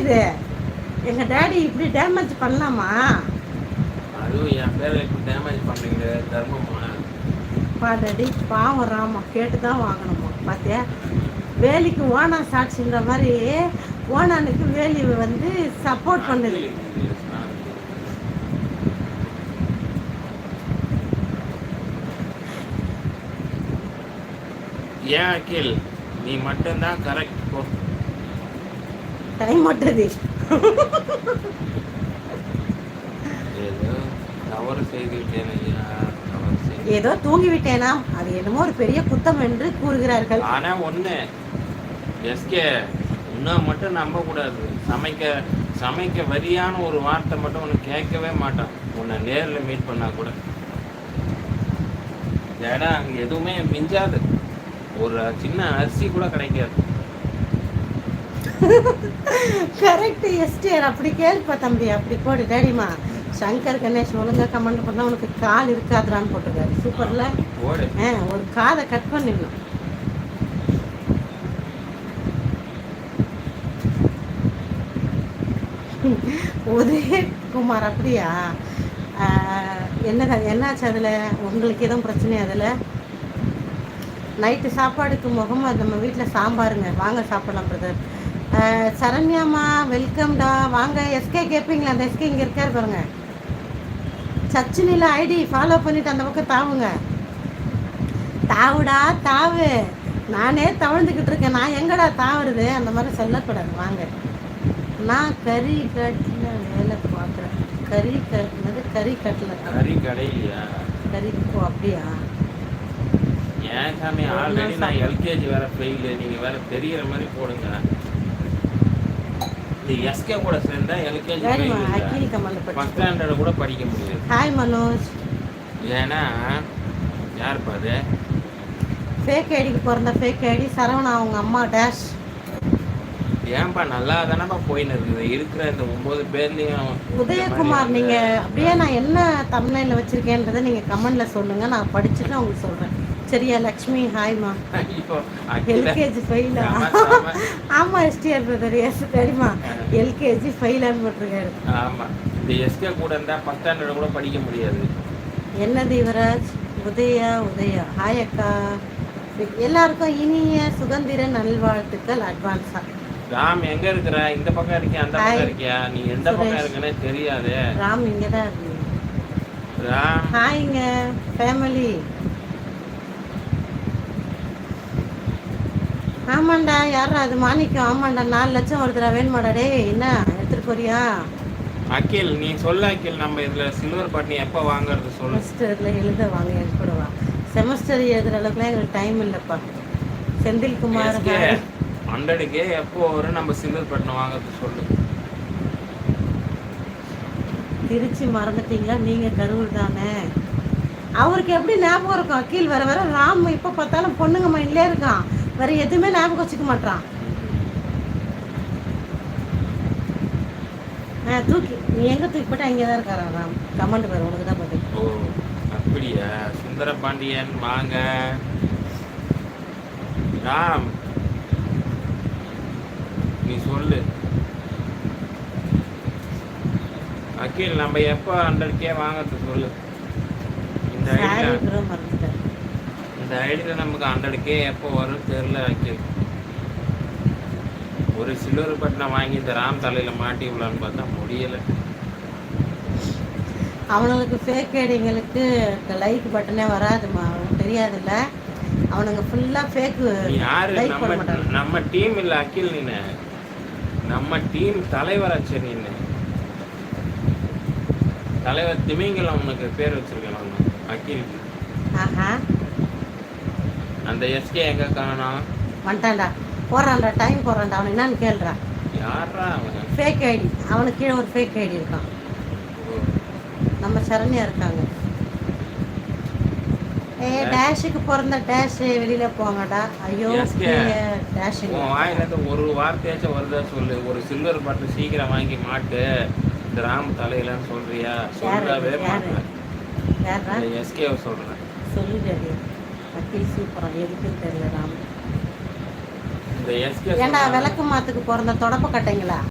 இது? எங்க டாடி இப்படி டேமேஜ் பண்ணலாமா? அதுவும் என் பேரை இப்படி டேமேஜ் பண்ணீங்க தர்மமா? பாடடி பாவம் ராமா கேட்டு தான் வாங்கணுமா? பாத்தியா? வேலிக்கு ஓனா சாட்சின்ற மாதிரி ஓனானுக்கு வேலி வந்து சப்போர்ட் பண்ணுது. ஏன் அகில்? நீ மட்டும்தான் கரெக்ட் போ. செய்து ஏதோ தூங்கி விட்டேனா அது என்னமோ ஒரு பெரிய குத்தம் என்று கூறுகிறார்கள். ஆனா ஒண்ணு எஸ்கே இன்னும் மட்டும் நம்ப கூடாது சமைக்க சமைக்க வரியான ஒரு வார்த்தை மட்டும் உனக்கு கேட்கவே மாட்டான். உன்னை நேர்ல மீட் பண்ணா கூட. ஏன்னா அங்க எதுவுமே மிஞ்சாது. ஒரு சின்ன அரிசி கூட கிடைக்காது. கரெக்ட் எஸ்டிஆர் அப்படி கேள்ப்பா தம்பி அப்படி போடு டேடிமா சங்கர் கணேஷ் ஒழுங்கா கமெண்ட் பண்ணா உனக்கு கால் இருக்காதுடான்னு போட்டிருக்காரு. சூப்பர்ல ஆ ஒரு காதை கட் பண்ணிடணும். உதயகுமார் அப்படியா? என்ன என்னாச்சு அதில்? உங்களுக்கு எதுவும் பிரச்சனையா அதில்? நைட்டு சாப்பாடுக்கு முகமது நம்ம வீட்டில் சாம்பாருங்க. வாங்க சாப்பிடலாம் பிரதர் சரண்யாமா வெல்கம்டா வாங்க எஸ்கே கேட்பீங்களா அந்த எஸ்கே இங்கே இருக்காரு பாருங்க. சச்சினில ஐடி ஃபாலோ பண்ணிட்டு அந்த பக்கம் தாவுங்க. தாவுடா தாவு. நானே தவழ்ந்துக்கிட்டு இருக்கேன். நான் எங்கடா தாவுறது? அந்த மாதிரி சொல்லக்கூடாது. வாங்க. நான் கறி கட்டில் வேலை பார்க்குறேன். கறி கட்டினது கறி கட்டில். கறி கடையிலையா கறி ஓ அப்படியா? ஏன் சாமி? ஆல்ரெடி நான் எல்கேஜி வேற ஃபெயில் நீங்க வேற தெரியற மாதிரி போடுங்க. இந்த எஸ்கே கூட சேர்ந்தா எல்கேஜி படிச்சு ஸ்டாண்டர்ட் கூட படிக்க முடியாது. ஹாய் மனோஜ். ஏன்னா யார் பாது ஃபேக் ஐடிக்கு பிறந்த ஃபேக் ஐடி சரவணா அவங்க அம்மா டேஷ் ஏன்பா நல்லா தானப்பா போயின்னு இருக்குது. இருக்கிற இந்த ஒன்பது பேர்லயும் உதயகுமார் நீங்க அப்படியே நான் என்ன தமிழ்ல வச்சிருக்கேன்றதை நீங்க கமெண்ட்ல சொல்லுங்க. நான் படிச்சுட்டு உங்களுக்கு சொல்றேன். சரியா லக்ஷ்மி ஹாய்மா எல்கேஜி ஃபெயிலா ஆமா, எஸ்டிஆர் பிரதர் எஸ் தெரியுமா? எல்கேஜி ஃபெயிலான்னு போட்டிருக்காரு. ஆமா. இந்த எஸ்கே கூட இருந்தா ஃபர்ஸ்ட் ஸ்டாண்டர்ட் கூட படிக்க முடியாது. என்ன தீவராஜ் உதயா உதயா. ஹாய் அக்கா. எல்லாருக்கும் இனிய சுதந்திர நல்வாழ்த்துக்கள் அட்வான்ஸா ராம் எங்க இருக்கிற? இந்த பக்கம் இருக்கியா? அந்த. பக்கம் இருக்கியா? நீ எந்த பக்கம் சுரேஷ். இருக்குன்னே தெரியாது. ராம் இங்கே தான் இருக்கீங்க ராம் ஹாய்ங்க ஃபேமிலி ஆமாண்டா யாரா அது மாணிக்கம்? ஆமாண்டா நாலு லட்சம் வருதுடா வேணுமாடா டேய் என்ன எடுத்துட்டு போறியா? அகில் நீ சொல்ல அகில் நம்ம இதுல சில்வர் பட்னி எப்ப வாங்குறது சொல்லு. செமஸ்டரில் எழுத வாங்க என் கூட வா. செமஸ்டர் எழுதுற அளவுக்குலாம் எங்களுக்கு டைம் இல்லைப்பா. செந்தில்குமார். ஹண்ட்ரடுக்கே எப்போ வரும் நம்ம சில்வர் பட்டம் வாங்குறது சொல்லு. திருச்சி மறந்துட்டீங்களா? நீங்க கரூர் தானே. அவருக்கு எப்படி ஞாபகம் இருக்கும்? அக்கீல் வர வர ராம் இப்போ பார்த்தாலும் பொண்ணுங்க மைண்ட்லேயே இருக்கான். வேற எதுவுமே ஞாபகம் வச்சுக்க மாட்டான் ஆ தூக்கி. நீ எங்க தூக்கி போட்டு அங்கே தான் இருக்காரா ராம்? கமெண்ட் பாரு உனக்கு தான் பதில் ஓ அப்படியா? சுந்தர பாண்டியன் வாங்க. ராம். நீ சொல்லு. அகில் நம்ம எப்போ ஹண்ட்ரட் கே வாங்குறது சொல்லு. இந்த இந்த ஐடியில் நமக்கு ஹண்ட்ரட் கே எப்போ வரும் தெரில அகில் ஒரு சில்வர் பட்டனை வாங்கி இந்த ராம் தலையில் மாட்டி விடலான்னு பார்த்தா முடியலை. அவனுங்களுக்கு ஃபேக் ஐடிங்களுக்கு லைக் பட்டனே வராதுமா அவனுக்கு தெரியாதுல்ல. அவனுங்க ஃபுல்லாக ஃபேக்கு யாரு? நம்ம நம்ம டீம் இல்ல அகில் நீனு. நம்ம டீம் தலைவராச்சு நீனு. தலைவர் திமிங்கலம் உனக்கு பேர் வச்சிருக்கேன் நான் அகில். ஆஹா. அந்த எஸ்கே எங்க காணோம் வந்துட்டான்டா. போறான்டா டைம் போறான்டா. அவன் என்னன்னு கேளுடா. யாரா அவன்? ஃபேக் ஐடி அவனுக்கு கீழே ஒரு ஃபேக் ஐடி இருக்கான். நம்ம சரண்யா இருக்காங்க. ஏ டேஷுக்கு பிறந்த டேஷ் வெளியில போங்கடா. ஐயோ. டேஷுங்க உன் வாயில இருந்து ஒரு வார்த்தையாச்சும் வருதா சொல்லு. ஒரு சில்வர் பட்டன் சீக்கிரம் வாங்கி மாட்டு. இந்த ராம் தலையிலன்னு சொல்றியா? சொல்லவே யாரு? மாட்டேன். யாரா எஸ்கேவை சொல்றேன். சொல்லுடி வக்கீல் சூப்பரா எதுக்குன்னு தெரியல ராம். ஏன்டா விளக்கு மாத்துக்கு பிறந்த தொடப்ப கட்டைங்களா?